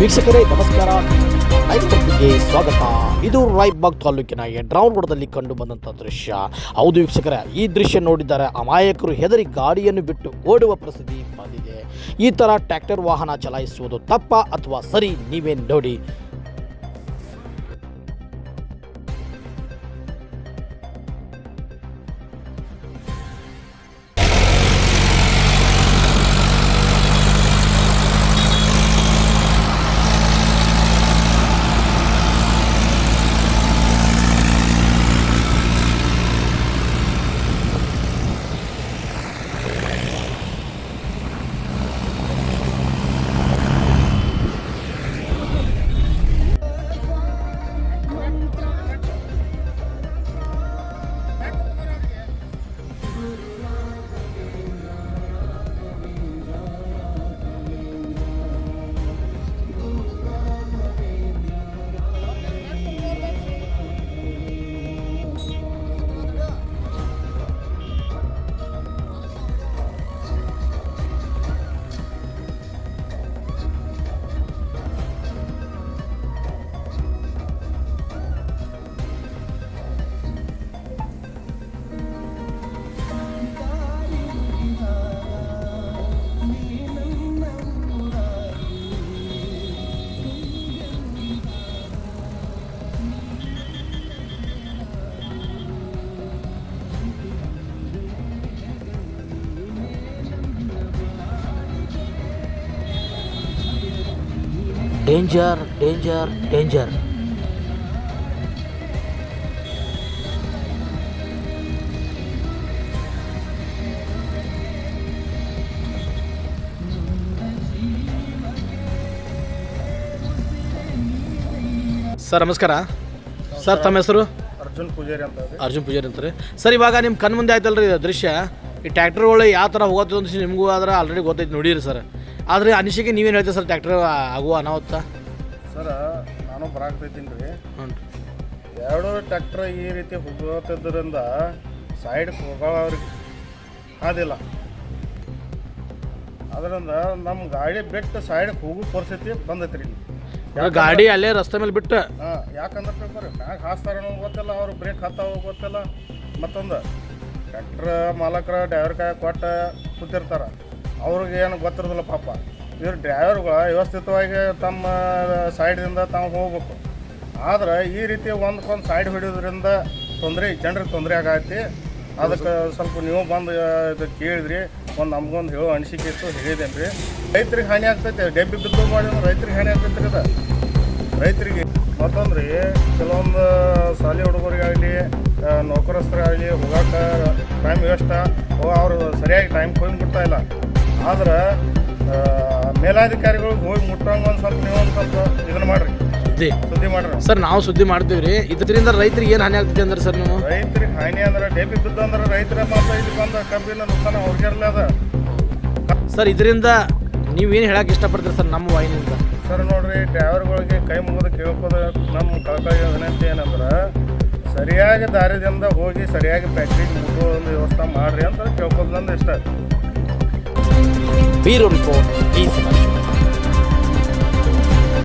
ವೀಕ್ಷಕರೇ, ನಮಸ್ಕಾರ. ಗೆ ಸ್ವಾಗತ. ಇದು ರಾಯ್ಬಾಗ್ ತಾಲೂಕಿನ ಯಡ್ರಾವ್ ರೋಡದಲ್ಲಿ ಕಂಡು ಬಂದಂಥ ದೃಶ್ಯ. ಹೌದು ವೀಕ್ಷಕರೇ, ಈ ದೃಶ್ಯ ನೋಡಿದ್ದಾರೆ ಅಮಾಯಕರು ಹೆದರಿ ಗಾಡಿಯನ್ನು ಬಿಟ್ಟು ಓಡುವ ಪ್ರಸಿದ್ಧಿ ಬಂದಿದೆ. ಈ ಥರ ಟ್ರ್ಯಾಕ್ಟರ್ ವಾಹನ ಚಲಾಯಿಸುವುದು ತಪ್ಪ ಅಥವಾ ಸರಿ? ನೀವೇ ನೋಡಿ. ಡೇಂಜರ್ ಡೇಂಜರ್ ಡೇಂಜರ್ ಸರ್ ನಮಸ್ಕಾರ. ಸರ್ ತಮ್ಮ ಹೆಸರು? ಅರ್ಜುನ್ ಪೂಜಾರಿ ಅಂತ ಅರ್ಜುನ್ ಪೂಜಾರಿ ಅಂತಾರೆ. ಸರ್ ಇವಾಗ ನಿಮ್ಮ ಕಣ್ಮುಂದೆ ಆಯ್ತಲ್ರಿ ದೃಶ್ಯ. ಈ ಟ್ರ್ಯಾಕ್ಟರ್ಗಳು ಯಾವ ಥರ ಹೋಗುತ್ತೆ ಅಂತ ನಿಮಗೂ ಆದ್ರೆ ಆಲ್ರೆಡಿ ಗೊತ್ತೈತೆ ನೋಡಿರಿ ಸರ್. ಆದರೆ ಅನಿಸಿಕೆ ನೀವೇನು ಹೇಳ್ತೀರ ಸರ್ ಟ್ರ್ಯಾಕ್ಟರ್ ಆಗುವ ಅನಾಹುತ? ಸರ ನಾನು ಬರಾಕ್ತೈತೀನಿ ರೀ. ಹ್ಞೂ ಎರಡು ಟ್ರ್ಯಾಕ್ಟರ್ ಈ ರೀತಿ ಹೋಗೋತಿದ್ದರಿಂದ ಸೈಡ್ ಹೋಗೋವ್ರಿಗೆ ಆದಿಲ್ಲ. ಅದರಿಂದ ನಮ್ಮ ಗಾಡಿ ಬಿಟ್ಟು ಸೈಡ್ ಹೋಗೋ ಪರಿಸ್ಥಿತಿ ಬಂದೈತೆ ರೀ ಗಾಡಿ ಅಲ್ಲೇ ರಸ್ತೆ ಮೇಲೆ ಬಿಟ್ಟು. ಹಾಂ ಯಾಕಂದ್ರೆ ತಿಳ್ಕೊರಿ ಮ್ಯಾಗ ಹಾಸ್ತಾರ ಗೊತ್ತಿಲ್ಲ ಅವ್ರು ಬ್ರೇಕ್ ಹತ್ತಾವ ಗೊತ್ತಿಲ್ಲ. ಮತ್ತೊಂದು ಟ್ರ್ಯಾಕ್ಟ್ರ್ ಮಾಲಕರ ಡ್ರೈವರ್ ಕಾಯ ಕೊಟ್ಟ ಕೂತಿರ್ತಾರೆ. ಅವ್ರಿಗೆ ಏನು ಗೊತ್ತಿರೋದಿಲ್ಲ ಪಾಪ. ಇವ್ರು ಡ್ರೈವರ್ಗಳು ವ್ಯವಸ್ಥಿತವಾಗಿ ತಮ್ಮ ಸೈಡ್ದಿಂದ ತಾವು ಹೋಗ್ಬೇಕು. ಆದ್ರೆ ಈ ರೀತಿ ಒಂದಕ್ಕೊಂದು ಸೈಡ್ ಹಿಡಿಯೋದ್ರಿಂದ ತೊಂದರೆ, ಜನರಿಗೆ ತೊಂದರೆ ಆಗೈತಿ. ಅದಕ್ಕೆ ಸ್ವಲ್ಪ ನೀವು ಬಂದು ಇದು ಕೇಳಿದ್ರಿ. ಒಂದು ನಮ್ಗೊಂದು ಹೇಳೋ ಅನಿಸಿಕೆ ಇತ್ತು ಹೇಳಿದೇನು ರೀ. ರೈತರಿಗೆ ಹಾನಿ ಆಗ್ತೈತೆ. ಡೆಬ್ಬಿ ಬಿದ್ದು ಮಾಡಿ ರೈತರಿಗೆ ಹಾನಿ ಆಗ್ತೈತೆ ರೀ ಅದು. ರೈತರಿಗೆ ಮತ್ತೊಂದು ರೀ ಕೆಲವೊಂದು ಶಾಲೆ ಹುಡುಗರಿಗಾಗಲಿ ನೌಕರಸ್ಥರಾಗಲಿ ಹೋಗಾಕ ಟೈಮ್ ವೇಸ್ಟ್ ಅವರು ಸರಿಯಾಗಿ ಟೈಮ್ ಕೊಯ್ಬಿಡ್ತಾ ಇಲ್ಲ. ಆದ್ರೆ ಮೇಲಾಧಿಕಾರಿಗಳು ಹೋಗಿ ಮುಟ್ಟಂಗೆ ಒಂದು ಸ್ವಲ್ಪ ನೀವು ಒಂದು ಸ್ವಲ್ಪ ಇದನ್ನ ಮಾಡ್ರಿ. ಸುದ್ದಿ ಸುದ್ದಿ ಮಾಡ್ರಿ. ಸರ್ ನಾವು ಸುದ್ದಿ ಮಾಡ್ತೀವಿ ರೀ. ಇದರಿಂದ ರೈತರಿಗೆ ಏನು ಹಾನಿ ಆಗ್ತದೆ ಅಂದ್ರೆ ಸರ್ ನೀವು? ರೈತರಿಗೆ ಹಾನಿ ಅಂದ್ರೆ ಡೇಪಿ ಬಿದ್ದು ಅಂದ್ರೆ ರೈತರ ಮಾತ್ರ ಇಲ್ಲಿ ಬಂದ ಕಬ್ಬಿನ ನುಕ್ಸಾನ ಅವ್ರಿಗಿರಲ್ಲ ಅದ. ಸರ್ ಇದರಿಂದ ನೀವೇನು ಹೇಳಕ್ಕೆ ಇಷ್ಟಪಡ್ತೀರಿ ಸರ್ ನಮ್ಮ ವಾಹಿನಿಯಿಂದ? ಸರ್ ನೋಡ್ರಿ ಡ್ರೈವರ್ಗಳಿಗೆ ಕೈ ಮುಗಿದು ಕೇಳ್ಕೋದು ನಮ್ಮ ಕಳಕಳಿ ವಿನಂತಿ ಏನಂದ್ರೆ ಸರಿಯಾಗಿ ದಾರಿದಿಂದ ಹೋಗಿ ಸರಿಯಾಗಿ ಫ್ಯಾಕ್ಟ್ರಿಗೆ ಮುಟ್ಟೋ ಒಂದು ವ್ಯವಸ್ಥೆ ಮಾಡ್ರಿ ಅಂತ ಕೇಳ್ಕೋದು ನಂದು ಇಷ್ಟ. வீரன் போர்